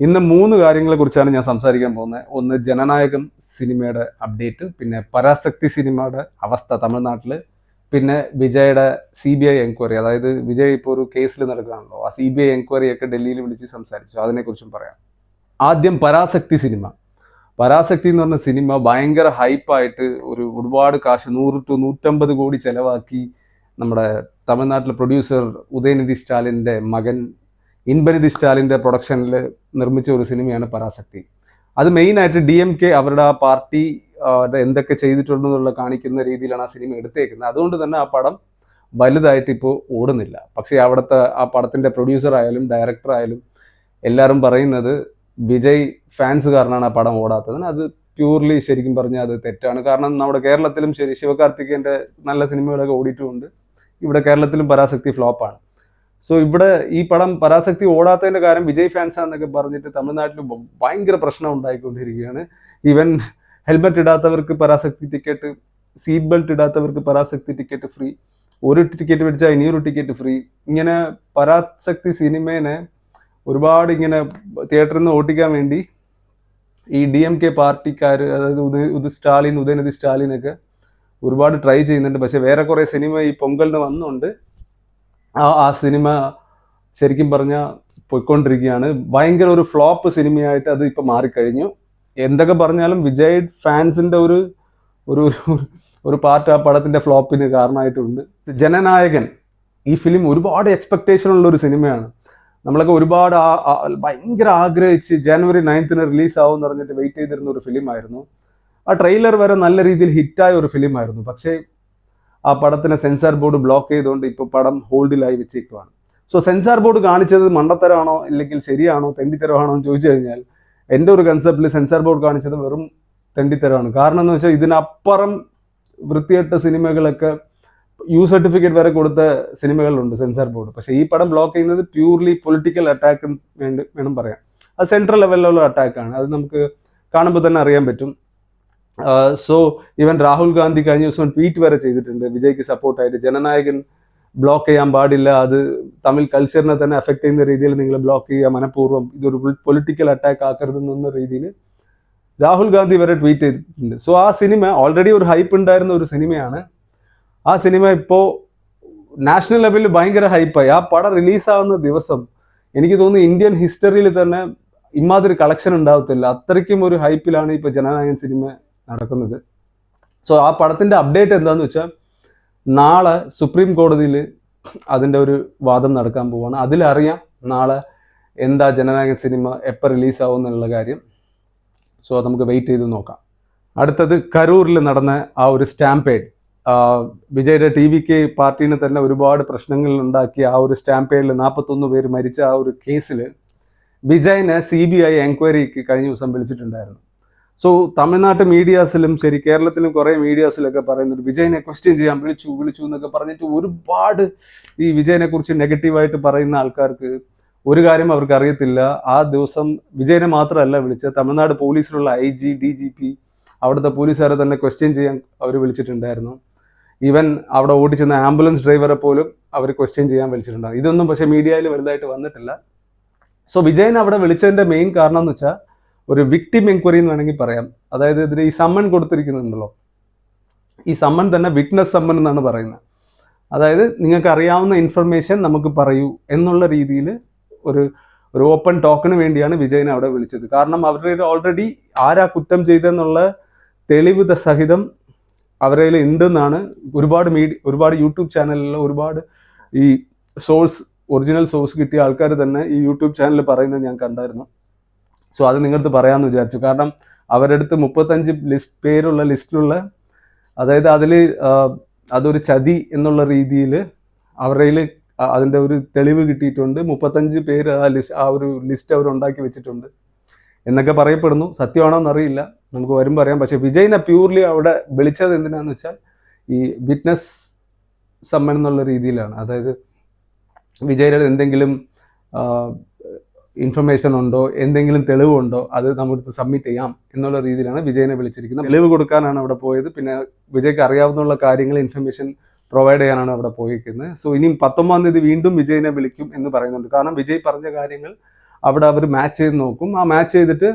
ഇന്ന് മൂന്ന് കാര്യങ്ങളെ കുറിച്ചാണ് ഞാൻ സംസാരിക്കാൻ പോകുന്നത്. ഒന്ന് ജനനായകം സിനിമയുടെ അപ്ഡേറ്റ് പിന്നെ പരാശക്തി സിനിമയുടെ അവസ്ഥ തമിഴ്നാട്ടിൽ പിന്നെ വിജയുടെ സി ബി ഐ എൻക്വയറി അതായത് വിജയ് ഇപ്പോൾ ഒരു കേസിൽ നടക്കുകയാണല്ലോ ആ സി ബി ഐ എൻക്വയറി ഒക്കെ ഡൽഹിയിൽ വിളിച്ച് സംസാരിച്ചു. അതിനെക്കുറിച്ചും പറയാം. ആദ്യം പരാശക്തി സിനിമ. പരാശക്തി എന്ന് പറഞ്ഞ സിനിമ ഭയങ്കര ഹൈപ്പായിട്ട് ഒരു ഒരുപാട് കാശ് നൂറ് ടു നൂറ്റമ്പത് കോടി ചിലവാക്കി നമ്മുടെ തമിഴ്നാട്ടിലെ പ്രൊഡ്യൂസർ ഉദയനിധി സ്റ്റാലിന്റെ മകൻ ഇൻബനിധി സ്റ്റാലിന്റെ പ്രൊഡക്ഷനിൽ നിർമ്മിച്ച ഒരു സിനിമയാണ് പരാശക്തി. അത് മെയിനായിട്ട് ഡി എം കെ അവരുടെ ആ പാർട്ടി എന്തൊക്കെ ചെയ്തിട്ടുണ്ടെന്നുള്ള കാണിക്കുന്ന രീതിയിലാണ് ആ സിനിമ എടുത്തേക്കുന്നത്. അതുകൊണ്ട് തന്നെ ആ പടം വലുതായിട്ട് ഇപ്പോൾ ഓടുന്നില്ല. പക്ഷേ അവിടുത്തെ ആ പടത്തിന്റെ പ്രൊഡ്യൂസർ ആയാലും ഡയറക്ടർ ആയാലും എല്ലാവരും പറയുന്നത് വിജയ് ഫാൻസ് കാരണമാണ് ആ പടം ഓടാത്തത് അത് പ്യൂർലി ശരിക്കും പറഞ്ഞാൽ അത് തെറ്റാണ്. കാരണം നമ്മുടെ കേരളത്തിലും ശരി ശിവകാർത്തികേന്റെ നല്ല സിനിമകളൊക്കെ ഓടിയിട്ടുമുണ്ട്. ഇവിടെ കേരളത്തിലും പരാശക്തി ഫ്ലോപ്പാണ് സോ ഇവിടെ ഈ പടം പരാശക്തി ഓടാത്തതിന്റെ കാര്യം വിജയ് ഫാൻസ് ആണെന്നൊക്കെ പറഞ്ഞിട്ട് തമിഴ്നാട്ടിൽ ഭയങ്കര പ്രശ്നം ഉണ്ടായിക്കൊണ്ടിരിക്കുകയാണ്. ഈവൻ ഹെൽമെറ്റ് ഇടാത്തവർക്ക് പരാശക്തി ടിക്കറ്റ് സീറ്റ് ബെൽറ്റ് ഇടാത്തവർക്ക് പരാശക്തി ടിക്കറ്റ് ഫ്രീ ഒരു ടിക്കറ്റ് മേടിച്ചാൽ ഇനിയൊരു ടിക്കറ്റ് ഫ്രീ ഇങ്ങനെ പരാശക്തി സിനിമേനെ ഒരുപാട് ഇങ്ങനെ തിയേറ്ററിൽ നിന്ന് ഓട്ടിക്കാൻ വേണ്ടി ഈ ഡി എം കെ പാർട്ടിക്കാർ അതായത് ഉദയ ഉദ സ്റ്റാലിൻ ഉദയനിധി സ്റ്റാലിനൊക്കെ ഒരുപാട് ട്രൈ ചെയ്യുന്നുണ്ട്. പക്ഷേ വേറെ കുറേ സിനിമ ഈ പൊങ്കലിന് വന്നുകൊണ്ട് ആ ആ സിനിമ ശരിക്കും പറഞ്ഞാൽ പോയിക്കൊണ്ടിരിക്കുകയാണ്. ഭയങ്കര ഒരു ഫ്ലോപ്പ് സിനിമയായിട്ട് അത് ഇപ്പം മാറിക്കഴിഞ്ഞു. എന്തൊക്കെ പറഞ്ഞാലും വിജയ് ഫാൻസിന്റെ ഒരു ഒരു ഒരു പാർട്ട് ആ പടത്തിന്റെ ഫ്ലോപ്പിന് കാരണമായിട്ടുണ്ട്. ജനനായകൻ ഈ ഫിലിം ഒരുപാട് എക്സ്പെക്റ്റേഷൻ ഉള്ള ഒരു സിനിമയാണ്. നമ്മളൊക്കെ ഒരുപാട് ഭയങ്കര ആഗ്രഹിച്ച് ജനുവരി നയൻത്തിന് റിലീസ് ആവും എന്ന് പറഞ്ഞിട്ട് വെയിറ്റ് ചെയ്തിരുന്ന ഒരു ഫിലിമായിരുന്നു ആ ട്രെയിലർ വരെ നല്ല രീതിയിൽ ഹിറ്റായ ഒരു ഫിലിമായിരുന്നു പക്ഷേ ആ പടത്തിനെ സെൻസർ ബോർഡ് ബ്ലോക്ക് ചെയ്തുകൊണ്ട് ഇപ്പോൾ പടം ഹോൾഡിലായി വെച്ചേക്കുവാണ്. സോ സെൻസർ ബോർഡ് കാണിച്ചത് മണ്ടത്തരമാണോ അല്ലെങ്കിൽ ശരിയാണോ തെണ്ടിത്തരമാണോ എന്ന് ചോദിച്ചു കഴിഞ്ഞാൽ എന്റെ ഒരു കൺസെപ്റ്റിൽ സെൻസർ ബോർഡ് കാണിച്ചത് വെറും തെണ്ടിത്തരമാണ്. കാരണം എന്ന് വെച്ചാൽ ഇതിനപ്പുറം വൃത്തികെട്ട സിനിമകളൊക്കെ യു സർട്ടിഫിക്കറ്റ് വരെ കൊടുത്ത സിനിമകളുണ്ട് സെൻസർ ബോർഡ്. പക്ഷേ ഈ പടം ബ്ലോക്ക് ചെയ്യുന്നത് പ്യൂർലി പൊളിറ്റിക്കൽ അറ്റാക്ക് വേണ്ടി വേണം പറയാം അത് സെൻട്രൽ ലെവലിലുള്ള അറ്റാക്കാണ്. അത് നമുക്ക് കാണുമ്പോൾ തന്നെ അറിയാൻ പറ്റും. സോ ഈവൻ രാഹുൽ ഗാന്ധി കഴിഞ്ഞ ദിവസം ട്വീറ്റ് വരെ ചെയ്തിട്ടുണ്ട്. വിജയ്ക്ക് സപ്പോർട്ടായിട്ട് ജനനായകൻ ബ്ലോക്ക് ചെയ്യാൻ പാടില്ല. അത് തമിഴ് കൾച്ചറിനെ തന്നെ അഫക്റ്റ് ചെയ്യുന്ന രീതിയിൽ നിങ്ങൾ ബ്ലോക്ക് ചെയ്യുക. മനഃപൂർവം ഇതൊരു പൊളിറ്റിക്കൽ അറ്റാക്ക് ആക്കരുതെന്ന രീതിയിൽ രാഹുൽ ഗാന്ധി വരെ ട്വീറ്റ് ചെയ്തിട്ടുണ്ട്. സോ ആ സിനിമ ഓൾറെഡി ഒരു ഹൈപ്പ് ഉണ്ടായിരുന്ന ഒരു സിനിമയാണ്. ആ സിനിമ ഇപ്പോൾ നാഷണൽ ലെവലിൽ ഭയങ്കര ഹൈപ്പായി ആ പടം റിലീസാവുന്ന ദിവസം എനിക്ക് തോന്നുന്നു ഇന്ത്യൻ ഹിസ്റ്ററിയിൽ തന്നെ ഇമാതിരി കളക്ഷൻ ഉണ്ടാവത്തില്ല. അത്രയ്ക്കും ഒരു ഹൈപ്പിലാണ് ഇപ്പോൾ ജനനായകൻ സിനിമ നടക്കുന്നത്. സോ ആ പടത്തിന്റെ അപ്ഡേറ്റ് എന്താന്ന് വെച്ചാൽ നാളെ സുപ്രീം കോടതിയിൽ അതിന്റെ ഒരു വാദം നടക്കാൻ പോവാണ്. അതിലറിയാം നാളെ എന്താ ജനനായകൻ സിനിമ എപ്പോൾ റിലീസാവും എന്നുള്ള കാര്യം. സോ അത് നമുക്ക് വെയിറ്റ് ചെയ്ത് നോക്കാം. അടുത്തത് കരൂരിൽ നടന്ന ആ ഒരു സ്റ്റാമ്പേഡ് വിജയുടെ ടി വിക്ക് പാർട്ടീനെ തന്നെ ഒരുപാട് പ്രശ്നങ്ങൾ ഉണ്ടാക്കിയ ആ ഒരു സ്റ്റാമ്പേഡിൽ നാൽപ്പത്തൊന്ന് പേര് മരിച്ച ആ ഒരു കേസിൽ വിജയനെ സി ബി ഐ എൻക്വയറിക്ക് കഴിഞ്ഞ ദിവസം വിളിച്ചിട്ടുണ്ടായിരുന്നു. സോ തമിഴ്നാട്ട് മീഡിയാസിലും ശരി കേരളത്തിലും കുറേ മീഡിയാസിലൊക്കെ പറയുന്നുണ്ട്. വിജയനെ ക്വസ്റ്റ്യൻ ചെയ്യാൻ വിളിച്ചു വിളിച്ചു എന്നൊക്കെ പറഞ്ഞിട്ട് ഒരുപാട് ഈ വിജയനെ കുറിച്ച് നെഗറ്റീവായിട്ട് പറയുന്ന ആൾക്കാർക്ക് ഒരു കാര്യം അവർക്ക് അറിയത്തില്ല. ആ ദിവസം വിജയനെ മാത്രമല്ല വിളിച്ചത്. Tamil Nadu പോലീസിലുള്ള I G D G P അവിടുത്തെ പോലീസുകാരെ തന്നെ ക്വസ്റ്റ്യൻ ചെയ്യാൻ അവർ വിളിച്ചിട്ടുണ്ടായിരുന്നു. ഈവൻ അവിടെ ഓടിച്ചെന്ന ആംബുലൻസ് ഡ്രൈവറെ പോലും അവർ ക്വസ്റ്റ്യൻ ചെയ്യാൻ വിളിച്ചിട്ടുണ്ടാകും ഇതൊന്നും പക്ഷേ മീഡിയയിൽ വലുതായിട്ട് വന്നിട്ടില്ല. സോ വിജയൻ അവിടെ വിളിച്ചതിന്റെ മെയിൻ കാരണം എന്ന് വെച്ചാൽ ഒരു വിക്ടിം എൻക്വയറി എന്ന് വേണമെങ്കിൽ പറയാം. അതായത് ഇതിന് ഈ സമ്മൺ കൊടുത്തിരിക്കുന്നുണ്ടല്ലോ. ഈ സമ്മൺ തന്നെ വിറ്റ്നസ് സമ്മൺ എന്നാണ് പറയുന്നത്. അതായത് നിങ്ങൾക്ക് അറിയാവുന്ന ഇൻഫർമേഷൻ നമുക്ക് പറയൂ എന്നുള്ള രീതിയിൽ ഒരു ഒരു ഓപ്പൺ ടോക്കിന് വേണ്ടിയാണ് വിജയനെ അവിടെ വിളിച്ചത്. കാരണം അവരുടെ ഓൾറെഡി ആരാ കുറ്റം ചെയ്തെന്നുള്ള തെളിവ് സഹിതം അവരെ ഉണ്ടെന്നാണ് ഒരുപാട് മീഡിയ ഒരുപാട് യൂട്യൂബ് ചാനലിലുള്ള ഒരുപാട് ഈ സോഴ്സ് ഒറിജിനൽ സോഴ്സ് കിട്ടിയ ആൾക്കാർ തന്നെ ഈ യൂട്യൂബ് ചാനലിൽ പറയുന്നത് ഞാൻ കണ്ടായിരുന്നു. സോ അത് നിങ്ങളടുത്ത് പറയാമെന്ന് വിചാരിച്ചു. കാരണം അവരുടെ അടുത്ത് മുപ്പത്തഞ്ച് ലിസ്റ്റ് പേരുള്ള ലിസ്റ്റിലുള്ള അതായത് അതിൽ അതൊരു ചതി എന്നുള്ള രീതിയിൽ അവരുടെ അതിന്റെ ഒരു തെളിവ് കിട്ടിയിട്ടുണ്ട്. മുപ്പത്തഞ്ച് പേര് ആ ലിസ്റ്റ് ആ ഒരു ലിസ്റ്റ് അവർ ഉണ്ടാക്കി വെച്ചിട്ടുണ്ട് എന്നൊക്കെ പറയപ്പെടുന്നു. സത്യമാണോ എന്നറിയില്ല നമുക്ക് വരുമ്പോൾ അറിയാം പക്ഷേ വിജയിനെ പ്യൂർലി അവിടെ വിളിച്ചത് എന്തിനാന്ന് വെച്ചാൽ ഈ വിറ്റ്നസ് സമ്മൻ എന്നുള്ള രീതിയിലാണ്. അതായത് വിജയുടെ എന്തെങ്കിലും ഇൻഫർമേഷൻ ഉണ്ടോ? എന്തെങ്കിലും തെളിവുണ്ടോ? അത് നമുക്ക് സബ്മിറ്റ് ചെയ്യാം എന്നുള്ള രീതിയിലാണ് വിജയനെ വിളിച്ചിരിക്കുന്നത്. തെളിവ് കൊടുക്കാനാണ് അവിടെ പോയത്. പിന്നെ വിജയ്ക്ക് അറിയാവുന്ന കാര്യങ്ങൾ ഇൻഫർമേഷൻ പ്രൊവൈഡ് ചെയ്യാനാണ് അവിടെ പോയിരിക്കുന്നത്. സോ ഇനിയും പത്തൊമ്പതാം തീയതി വീണ്ടും വിജയനെ വിളിക്കും എന്ന് പറയുന്നുണ്ട്. കാരണം വിജയ് പറഞ്ഞ കാര്യങ്ങൾ അവിടെ അവർ മാച്ച് ചെയ്ത് നോക്കും. ആ മാച്ച് ചെയ്തിട്ട്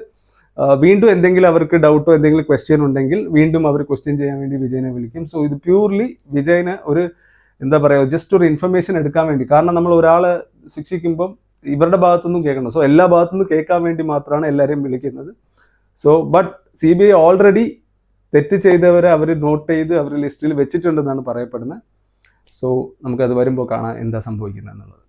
വീണ്ടും എന്തെങ്കിലും അവർക്ക് ഡൗട്ടോ എന്തെങ്കിലും ക്വസ്റ്റ്യൻ ഉണ്ടെങ്കിൽ വീണ്ടും അവർ ക്വസ്റ്റ്യൻ ചെയ്യാൻ വേണ്ടി വിജയനെ വിളിക്കും. സോ ഇത് പ്യൂർലി വിജയന് ഒരു എന്താ പറയുക ജസ്റ്റ് ഒരു ഇൻഫർമേഷൻ എടുക്കാൻ വേണ്ടി. കാരണം നമ്മൾ ഒരാളെ ശിക്ഷിക്കുമ്പം ഇവരുടെ ഭാഗത്തുനിന്നും കേൾക്കണം സോ എല്ലാ ഭാഗത്തുനിന്നും കേൾക്കാൻ വേണ്ടി മാത്രമാണ് എല്ലാവരെയും വിളിക്കുന്നത്. So but C B I already തെറ്റ് ചെയ്തവരെ അവർ നോട്ട് ചെയ്ത് അവർ ലിസ്റ്റിൽ വെച്ചിട്ടുണ്ടെന്നാണ് പറയപ്പെടുന്നത്. സോ നമുക്കത് വരുമ്പോൾ കാണാം എന്താ സംഭവിക്കുന്നത് എന്നുള്ളത്